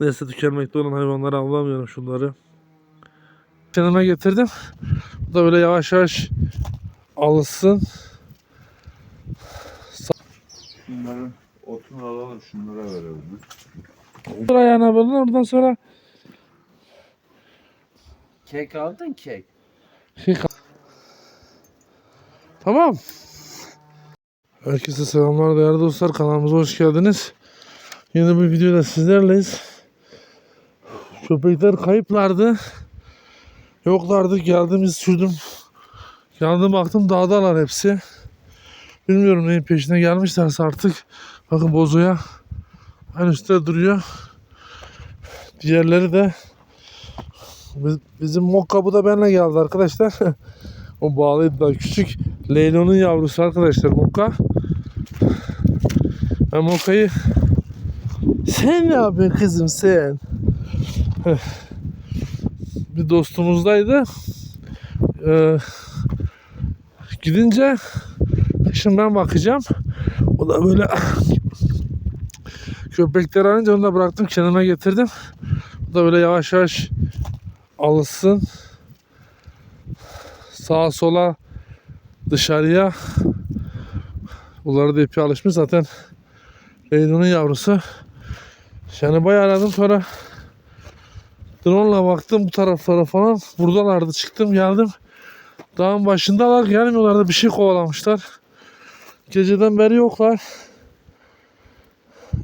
Neyse tükenmekte olan hayvanları avlamıyorum şunları. Yanıma getirdim. Bu da böyle yavaş yavaş alışsın. Şunların otunu alalım şunlara verelim. Dur ayağına böyle oradan sonra Kek aldın kek. kal- Tamam. Herkese selamlar değerli dostlar. Kanalımıza hoş geldiniz. Yeni bir videoda sizlerleyiz. Köpekler kayıplardı. Yoklardı. Geldiğimiz sürdüm. Geldim baktım dağdalar hepsi. Bilmiyorum neyin peşine gelmişlerse artık. Bakın bozoya en üstte duruyor. Diğerleri de biz- bizim Mokka bu da benimle geldi arkadaşlar. o bağlıydı da küçük Leylo'nun yavrusu arkadaşlar Mokka. Ben Mokka'yı sen ne yapıyorsun kızım sen? Bir dostumuzdaydı. Ee, gidince şimdi ben bakacağım. O da böyle köpekleri arayınca onu da bıraktım kenara getirdim. O da böyle yavaş yavaş alışsın. Sağa sola dışarıya. Bunları da ipi alışmış zaten. Leylo'nun yavrusu. Yani bayağı aradım sonra drone'la baktım bu taraflara falan. Buradalardı çıktım geldim. Dağın başındalar gelmiyorlardı bir şey kovalamışlar. Geceden beri yoklar.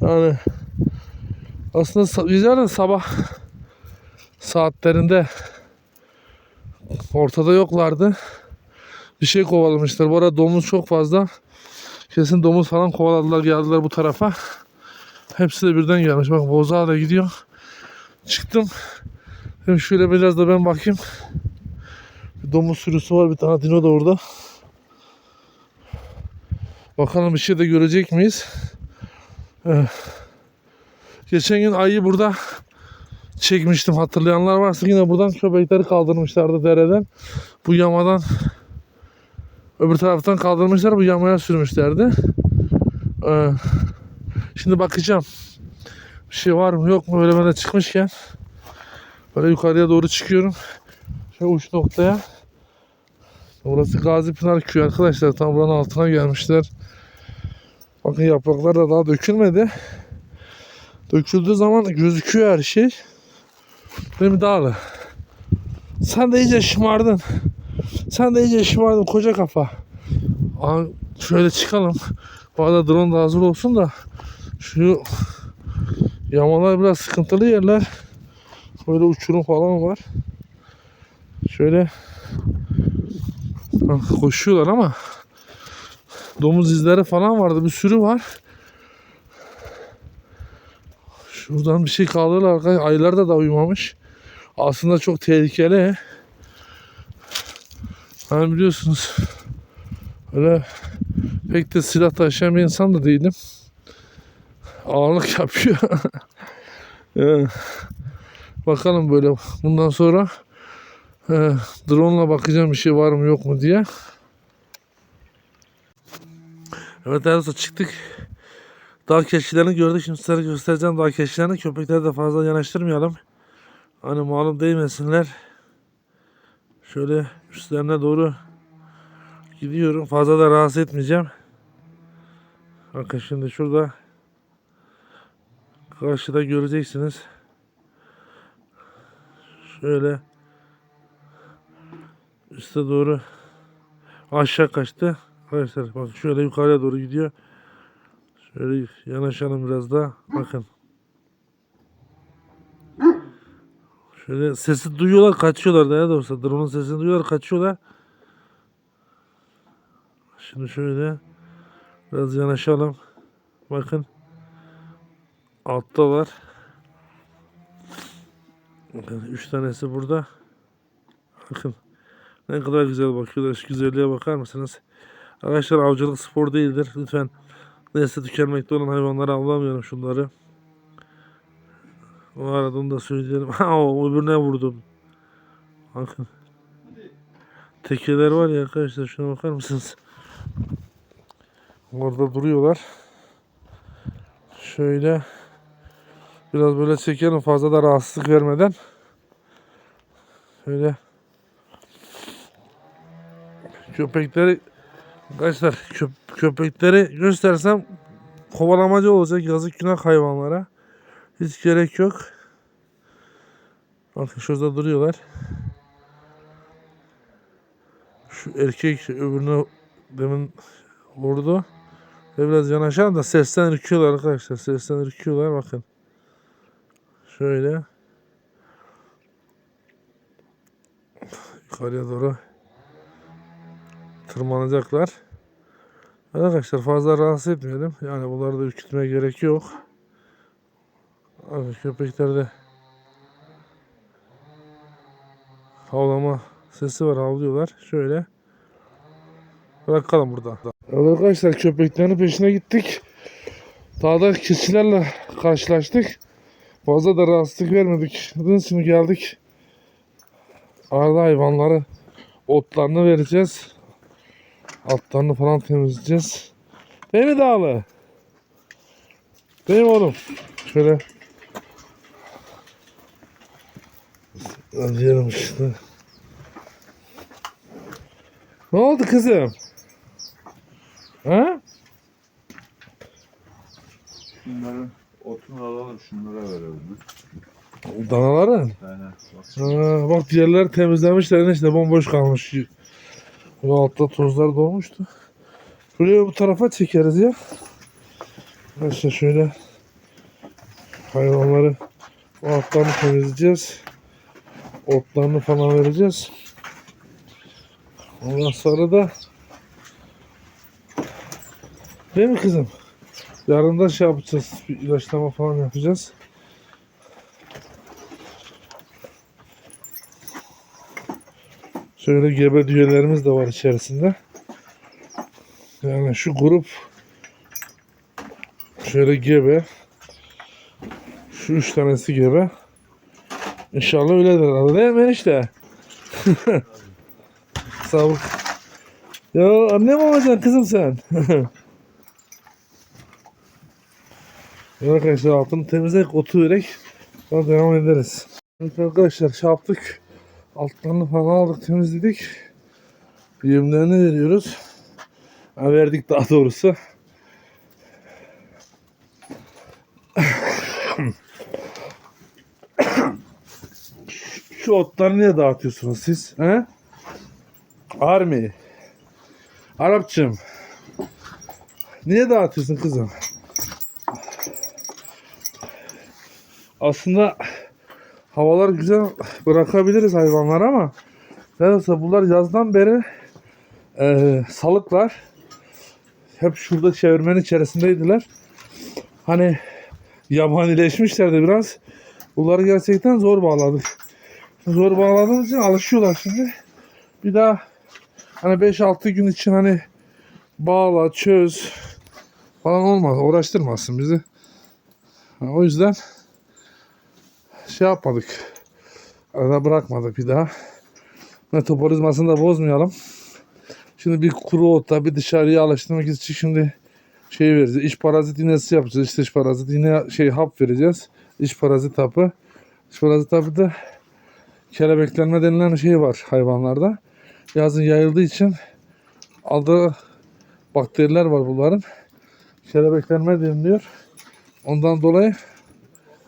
Yani aslında güzel de sabah saatlerinde ortada yoklardı. Bir şey kovalamışlar. Bu arada domuz çok fazla. Kesin domuz falan kovaladılar geldiler bu tarafa. Hepsi de birden gelmiş. Bak bozağa da gidiyor. Çıktım. Hem şöyle biraz da ben bakayım. Bir domuz sürüsü var. Bir tane dino da orada. Bakalım bir şey de görecek miyiz? Eh. Geçen gün ayı burada çekmiştim hatırlayanlar varsa yine buradan köpekleri kaldırmışlardı dereden. Bu yamadan öbür taraftan kaldırmışlar bu yamaya sürmüşlerdi. Ee, şimdi bakacağım. Bir şey var mı yok mu böyle böyle çıkmışken böyle yukarıya doğru çıkıyorum. Şöyle uç noktaya. Burası Gazi Pınar Köyü arkadaşlar. Tam buranın altına gelmişler. Bakın yapraklar da daha dökülmedi. Döküldüğü zaman gözüküyor her şey. Benim dağlı. Sen de iyice şımardın. Sen de iyice şımardın koca kafa. Aa, şöyle çıkalım. Bu arada drone da hazır olsun da şu yamalar biraz sıkıntılı yerler. Böyle uçurum falan var. Şöyle koşuyorlar ama domuz izleri falan vardı. Bir sürü var. Şuradan bir şey kaldırırlar. arkadaşlar. Ayılar da da uyumamış. Aslında çok tehlikeli. Hani biliyorsunuz öyle pek de silah taşıyan bir insan da değilim. Ağırlık yapıyor. Bakalım böyle bundan sonra e, drone'la bakacağım bir şey var mı yok mu diye. Evet arkadaşlar çıktık. Dağ keçilerini gördük. Şimdi size göstereceğim dağ keçilerini. Köpekleri de fazla yanaştırmayalım. Hani malum değmesinler. Şöyle üstlerine doğru gidiyorum. Fazla da rahatsız etmeyeceğim. Bakın şimdi şurada karşıda göreceksiniz. Şöyle üste doğru aşağı kaçtı. Arkadaşlar bak şöyle yukarıya doğru gidiyor. Şöyle yanaşalım biraz daha. Bakın. Şöyle sesi duyuyorlar kaçıyorlar daha doğrusu. Drone'un sesini duyuyorlar kaçıyorlar. Şimdi şöyle biraz yanaşalım. Bakın. Alttalar. Bakın üç tanesi burada. Bakın. Ne kadar güzel bakıyorlar. Şu güzelliğe bakar mısınız? Arkadaşlar avcılık spor değildir. Lütfen nesli tükenmekte olan hayvanları avlamıyorum şunları. O arada onu da söyleyelim. O öbürüne vurdum. Bakın. Tekeler var ya arkadaşlar şuna bakar mısınız? Orada duruyorlar. Şöyle Biraz böyle çekelim fazla da rahatsızlık vermeden. Şöyle. Köpekleri arkadaşlar köp- köpekleri göstersem kovalamacı olacak yazık günah hayvanlara. Hiç gerek yok. Bakın şurada duruyorlar. Şu erkek öbürünü demin vurdu. Ve biraz yanaşalım da sesten ürküyorlar arkadaşlar. Sesten ürküyorlar bakın. Şöyle. Yukarıya doğru tırmanacaklar. Arkadaşlar fazla rahatsız etmeyelim. Yani bunları da ürkütmeye gerek yok. Abi köpekler de havlama sesi var havlıyorlar. Şöyle bırakalım burada. Arkadaşlar köpeklerin peşine gittik. Dağda keçilerle karşılaştık. Fazla da rahatsızlık vermedik. İçin geldik. Arada hayvanları otlarını vereceğiz. Altlarını falan temizleyeceğiz. Değil mi Dağlı? Değil mi oğlum? Şöyle Diyelim işte. Ne oldu kızım? Ha? Şunların otunu alalım şunlara verelim. Danaların. Aynen. Ha, bak diğerleri temizlemişler işte bomboş kalmış. Bu altta tozlar dolmuştu. Buraya bu tarafa çekeriz ya. İşte şöyle hayvanları o altlarını temizleyeceğiz. Otlarını falan vereceğiz. Ondan sonra da Değil mi kızım? Yarın da şey yapacağız. Bir ilaçlama falan yapacağız. Şöyle gebe düğelerimiz de var içerisinde. Yani şu grup şöyle gebe şu üç tanesi gebe. İnşallah öyledir herhalde değil mi enişte? Sağlık. Ya annem olacaksın kızım sen. Ya arkadaşlar altını temizleyip otu vererek sonra devam ederiz. Evet arkadaşlar şey. Altlarını falan aldık temizledik. Yemlerini veriyoruz. Ha, verdik daha doğrusu. Şu otları niye dağıtıyorsunuz siz? He? Army. Arapçım. Niye dağıtıyorsun kızım? Aslında havalar güzel bırakabiliriz hayvanlar ama nedense bunlar yazdan beri e, salıklar. Hep şurada çevirmenin içerisindeydiler. Hani yabanileşmişlerdi biraz. Bunları gerçekten zor bağladık. Zor bağladığımız için alışıyorlar şimdi. Bir daha hani 5-6 gün için hani bağla, çöz falan olmaz. Uğraştırmasın bizi. O yüzden şey yapmadık. Arada bırakmadık bir daha. Metabolizmasını da bozmayalım. Şimdi bir kuru otta bir dışarıya alıştırmak için şimdi şey vereceğiz. İç parazit iğnesi yapacağız. İşte iç parazit iğne şey hap vereceğiz. İç parazit hapı. İç parazit hapı da kelebeklenme denilen şey var hayvanlarda. Yazın yayıldığı için aldığı bakteriler var bunların. Kelebeklenme deniliyor. Ondan dolayı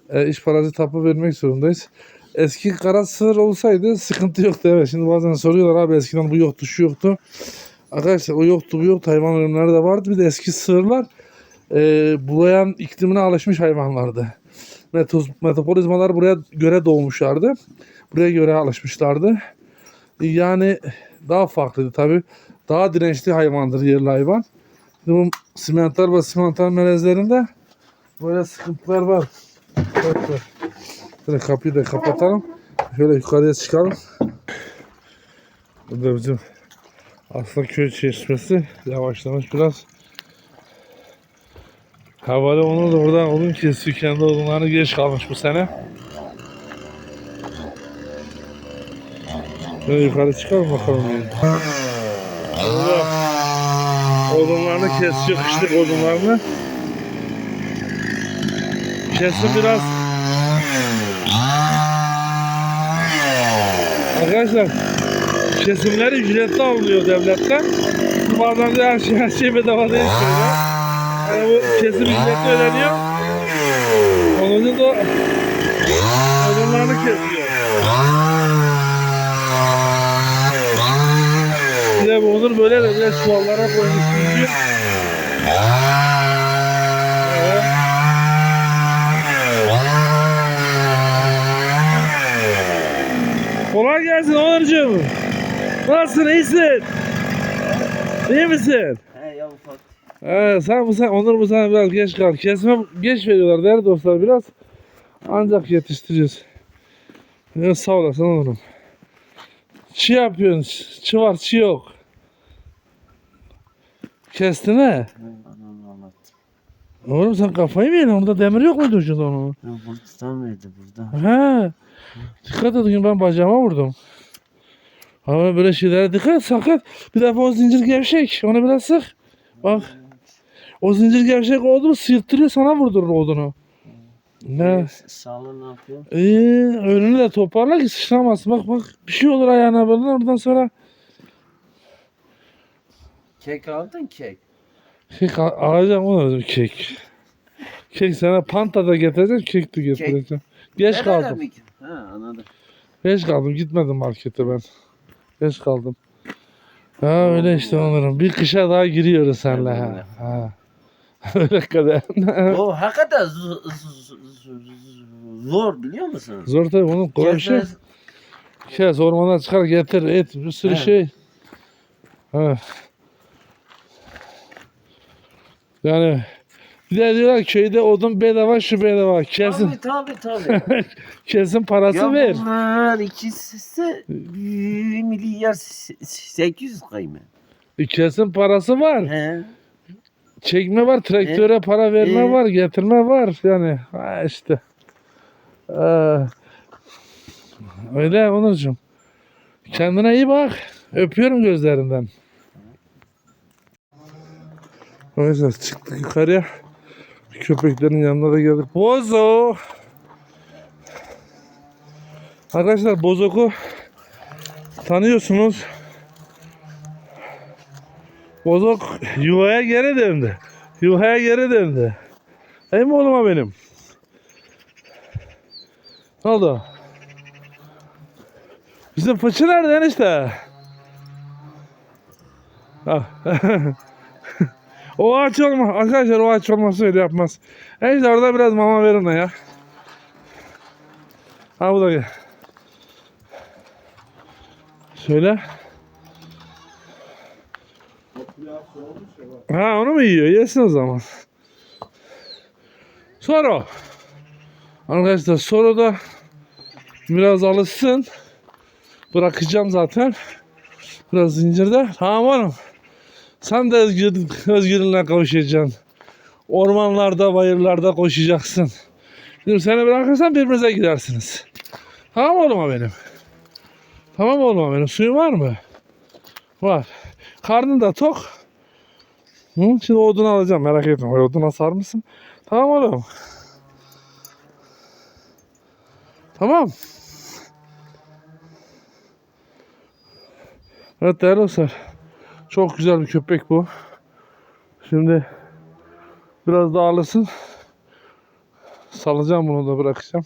e, iç parazit hapı vermek zorundayız. Eski kara sığır olsaydı sıkıntı yoktu evet. Şimdi bazen soruyorlar abi eskiden bu yoktu şu yoktu. Arkadaşlar o yoktu bu yoktu hayvan ölümleri de vardı. Bir de eski sığırlar e, bulayan iklimine alışmış hayvanlardı. Metoz, metabolizmalar buraya göre doğmuşlardı. Buraya göre alışmışlardı. Yani daha farklıydı tabi. Daha dirençli hayvandır yerli hayvan. Şimdi bu simental ve simental melezlerinde böyle sıkıntılar var. Evet, Şöyle kapıyı da kapatalım. Şöyle yukarıya çıkalım. Burada bizim aslında köy çeşmesi yavaşlamış biraz. Havale onu da oradan odun kesiyor. Kendi odunlarını geç kalmış bu sene. Şöyle yukarı çıkalım bakalım. Allah. Odunlarını kesiyor. Kışlık odunlarını. Sesi biraz Arkadaşlar kesimler ücretli alınıyor devletten. Bazen de her şey, her şey bedava değil söylüyor. Yani bu kesim ücretli ödeniyor. Sonucu da hayvanlarını kesiyor. Bir de bunu böyle de biraz çuvallara koymuş. Kolay gelsin Onurcuğum. Nasılsın iyisin? İyi misin? He ya ufak. Ee, sen bu sen Onur bu sana biraz geç kal. Kesme geç veriyorlar değerli dostlar biraz. Ancak yetiştireceğiz. Ya, sağ olasın Onur'um. Çi yapıyorsun. Çi var çi yok. Kesti ne? Oğlum sen kafayı mı yedin? Orada demir yok muydu ucunda onun? Ya buradan mıydı burada? He. Dikkat edin ben bacağıma vurdum. Ama böyle şeylere dikkat sakın. Bir defa o zincir gevşek. Onu biraz sık. Bak. O zincir gevşek oldu mu sıyırttırıyor sana vurdurur odunu. Ne? Sağlı ne yapıyor? Ee, önünü de toparla ki sıçramazsın. Bak bak bir şey olur ayağına böyle oradan sonra Kek aldın kek. Kek al- alacağım onu kek. Kek sana panta da getireceğim, kek de getireceğim. Geç Nereye kaldım. mi? Ha anladım. Geç kaldım gitmedim markete ben. Geç kaldım. Ha öyle işte Onur'um. Bir kışa daha giriyoruz seninle. Ha. ha. öyle kadar. o hakikaten z- z- z- zor biliyor musun? Zor tabii onun kolay bir şey. Kesmez- Kes ormana çıkar getir et bir sürü He. şey. Ha. Yani bir de diyorlar köyde odun bedava şu bedava. Kesin Tabii tabii tabii. kesin parası ya ver. bunlar ikisi bir milyar se- sekiz yüz kıymet. E, Kesin parası var. He. Çekme var, traktöre para verme E? var, getirme var. Yani ha işte. Ee, öyle Onurcuğum. Kendine iyi bak. Öpüyorum gözlerinden. Neyse çıktık yukarıya. Köpeklerin yanına da geldik. Bozo! Arkadaşlar Bozok'u tanıyorsunuz. Bozok yuvaya geri döndü. Yuvaya geri döndü. Ey mi oğluma benim? Ne oldu? Bizim fıçı nerede enişte? Ah. o ağaç olma. Arkadaşlar o ağaç olmasa öyle yapmaz. Enişte orada biraz mama verin ya. Ha bu da gel. Söyle. Ha onu mu yiyor? Yesin o zaman. Soru. Arkadaşlar soru da biraz alışsın. Bırakacağım zaten. Biraz zincirde. Tamam oğlum. Sen de özgür, özgürlüğüne kavuşacaksın. Ormanlarda, bayırlarda koşacaksın. Şimdi seni bırakırsam birbirinize gidersiniz. Tamam oğlum benim. Tamam oğlum benim. Suyun var mı? Var. Karnın da tok. Hı? Şimdi odunu alacağım merak etme. O oduna sarmışsın. Tamam oğlum. Tamam. Evet değerli dostlar. Çok güzel bir köpek bu. Şimdi biraz daha alısın. Salacağım bunu da bırakacağım.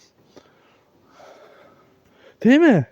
Değil mi?